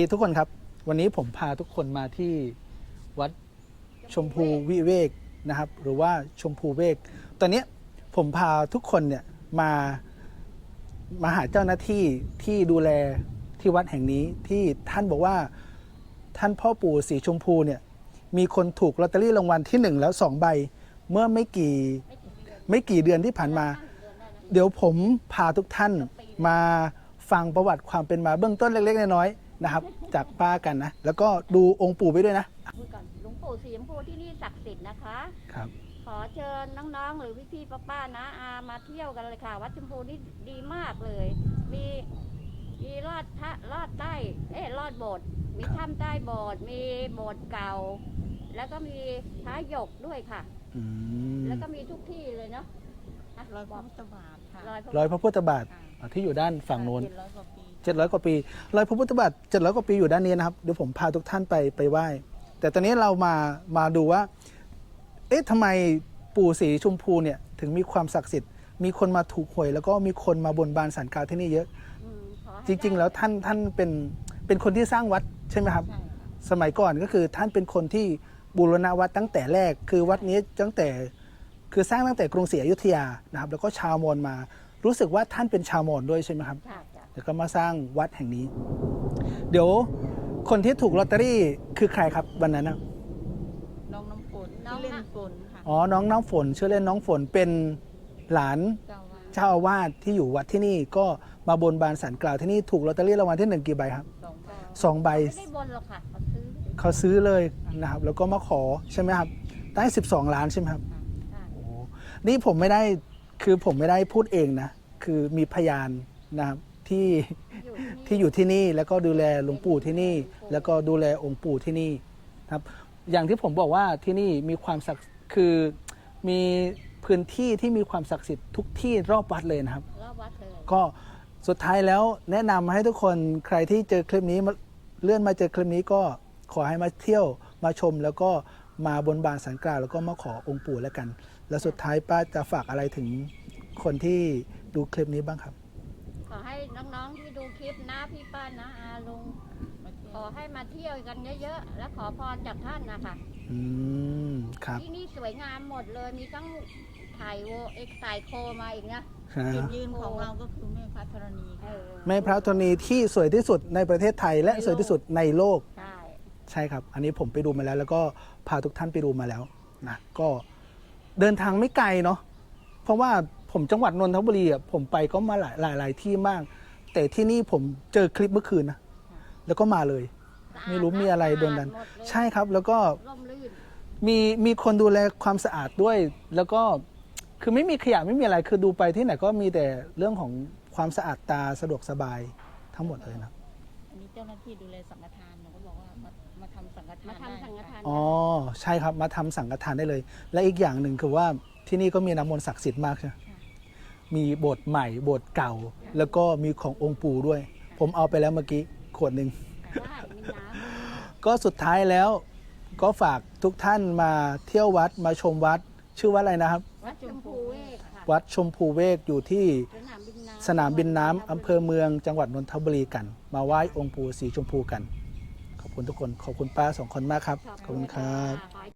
ดีทุกคนครับ วันนี้ผมพาทุกคนมาที่วัดชมพูวิเวกนะครับ หรือว่าชมพูเวก ตอนนี้ผมพาทุกคนเนี่ยมามาหาเจ้าหน้าที่ที่ดูแลที่วัดแห่งนี้ที่ท่านบอกว่าท่านพ่อปู่สีชมพูเนี่ยมีคนถูกลอตเตอรี่รางวัลที่หนึ่งแล้วสองใบ เมื่อไม่กี่ไม่กี่เดือนที่ผ่านมา เดี๋ยวผมพาทุกท่านมาฟังประวัติความเป็นมาเบื้องต้นเล็ก ๆ น้อยๆ นะครับ จากป้ากันนะ แล้วก็ดูองค์ปู่ไปด้วยนะ พูดก่อนหลวงปู่สีชมพูที่นี่ศักดิ์สิทธิ์นะคะ ครับ ขอเชิญน้องๆ หรือพี่ๆป้าๆนะอามาเที่ยวกันเลยค่ะ วัดชมพูนี่ดีมากเลย มีมีลอดทะลอดใต้ เอ๊ะลอดโบสถ์มีครับถ้ำใต้โบสถ์มีโบสถ์เก่า แล้วก็มีพระหยกด้วยค่ะ อืมแล้วก็มีทุกที่เลยเนาะนะร้อยพบระอกพุทธบาทค่ะรอยพระรอยพระพุทธบาทค่ะอ่าที่อยู่ด้านฝั่งโน้น เจ็ดร้อยกว่าปี 700 กว่าปีรอยพระพุทธบาท700 กว่าปีอยู่ด้านนี้นะครับเดี๋ยวผมพาทุกท่านไปไปไหว้แต่ตอนนี้เรามามาดูว่า เอ๊ะทำไมปู่สีชมพูเนี่ยถึงมีความศักดิ์สิทธิ์ มีคนมาถูกหวย แล้วก็มีคนมาบนบานสันกล่าวที่นี่เยอะอืมขอให้จริงๆได้แล้วท่านท่านเป็นเป็นคนที่สร้างวัดใช่ไหมครับใช่ค่ะสมัยก่อนก็คือท่านเป็นคนที่บูรณะวัดตั้งแต่แรก คือวัดนี้ตั้งแต่คือสร้างตั้งแต่กรุงศรีอยุธยานะครับ แล้วก็ชาวมอญมา รู้สึกว่าท่านเป็นชาวมอญด้วยใช่ไหมครับค่ะจ้ะ แล้วก็มาสร้างวัดแห่งนี้ เดี๋ยวคนที่ถูกลอตเตอรี่คือใครครับวันนั้นนะน้องน้ำฝนที่เล่นฝนค่ะอ๋อ น้องน้ำฝนชื่อเล่นน้องฝนเป็นหลานเจ้าว่าเจ้าอาวาสที่อยู่วัดที่นี่ก็มาบนบานสันกล่าวที่นี่ถูกลอตเตอรี่รางวัลที่หนึ่งกี่ใบครับสองใบสองใบ ไม่ได้บนหรอกค่ะเขาซื้อเขาซื้อเลยนะครับ แล้วก็มาขอใช่ไหมครับ ได้ 12 ล้านใช่ไหมครับค่ะโอ้โหนี่ผมไม่ได้คือผมไม่ได้พูดเองนะ คือมีพยานนะครับ ที่อยู่ที่อยู่ที่นี่แล้วก็ดูแลหลวงปู่ที่นี่ แล้วก็ดูแลองค์ปู่ที่นี่ครับอย่างที่ผมบอกว่าที่นี่มีความศักดิ์คือมีพื้นที่ที่มีความศักดิ์สิทธิ์ทุกที่รอบวัดเลยนะครับ รอบวัดเลยก็สุดท้ายแล้วแนะนำให้ทุกคนใครที่เจอคลิปนี้มาเลื่อนมาเจอคลิปนี้ก็ขอให้มาเที่ยวมาชมแล้วก็มาบนบานสันกล่าวแล้วก็มาขอองค์ปู่แล้วกัน แล้วสุดท้ายป้าจะฝากอะไรถึงคนที่ดูคลิปนี้บ้างครับขอให้ น้องๆที่ดูคลิปนะพี่ป้านะอาลุงมาเที่ขยวอให้มาเที่ยวกันเยอะๆ และขอพรจากท่านนะคะอืมครับ ที่นี่สวยงามหมดเลยมีทั้งถ่ายโวเอ็กถ่ายโคมาอีกนะจุดยืนของเราก็คือแม่พระธรณีเอค่ะอแม่พระธรณีที่สวยที่สุดในประเทศไทย และสวยที่สุดในโลก ใช่ใช่ครับ อันนี้ผมไปดูมาแล้ว แล้วก็พาทุกท่านไปดูมาแล้วนะก็เดินทางไม่ไกลเนาะเพราะว่า ผมจังหวัดนนทบุรีอะผมไปก็มาหลายหลายหลายที่มาก แต่ที่นี่ผมเจอคลิปเมื่อคืนนะแล้วก็มาเลยสะอาดไม่รู้มีอะไรโดนดันสะอาหมเลยใช่ครับแล้วก็ร่มรื่นมีมีคนดูแลความสะอาดด้วย แล้วก็คือไม่มีขยะไม่มีอะไรคือดูไปที่ไหนก็มีแต่เรื่องของความสะอาดตาสะดวกสบายทั้งหมดเลยนะอันนี้เจ้าหน้าที่ดูแลสังฆทานหนูก็บอกว่ามามาทำสังฆทานมาทำสังฆทานอ๋อใช่ครับมาทำสังฆทานได้เลย และอีกอย่างหนึ่งคือว่าที่นี่ก็มีน้ำมนต์ศักดิ์สิทธิ์มากใช่ไหม มีโบสถ์ใหม่โบสถ์เก่า แล้วก็มีขององค์ปู่ด้วย ผมเอาไปแล้วเมื่อกี้ขวดหนึ่งได้มีน้ก็สุดท้ายแล้วก็ฝากทุกท่านมาเที่ยววัดมาชมวัดชื่อว่าอะไรนะครับำวัดชมพูเวกค่ะวัดชมพูเวกอยู่ที่สนามบินน้ำสนามบินน้ำอำเภอเมืองจังหวัดนนทบุรีกัน มาไหว้องค์ปู่สีชมพูกัน ขอบคุณทุกคนขอบคุณป้าสองคนมากครับ ขอบคุณครับขอให้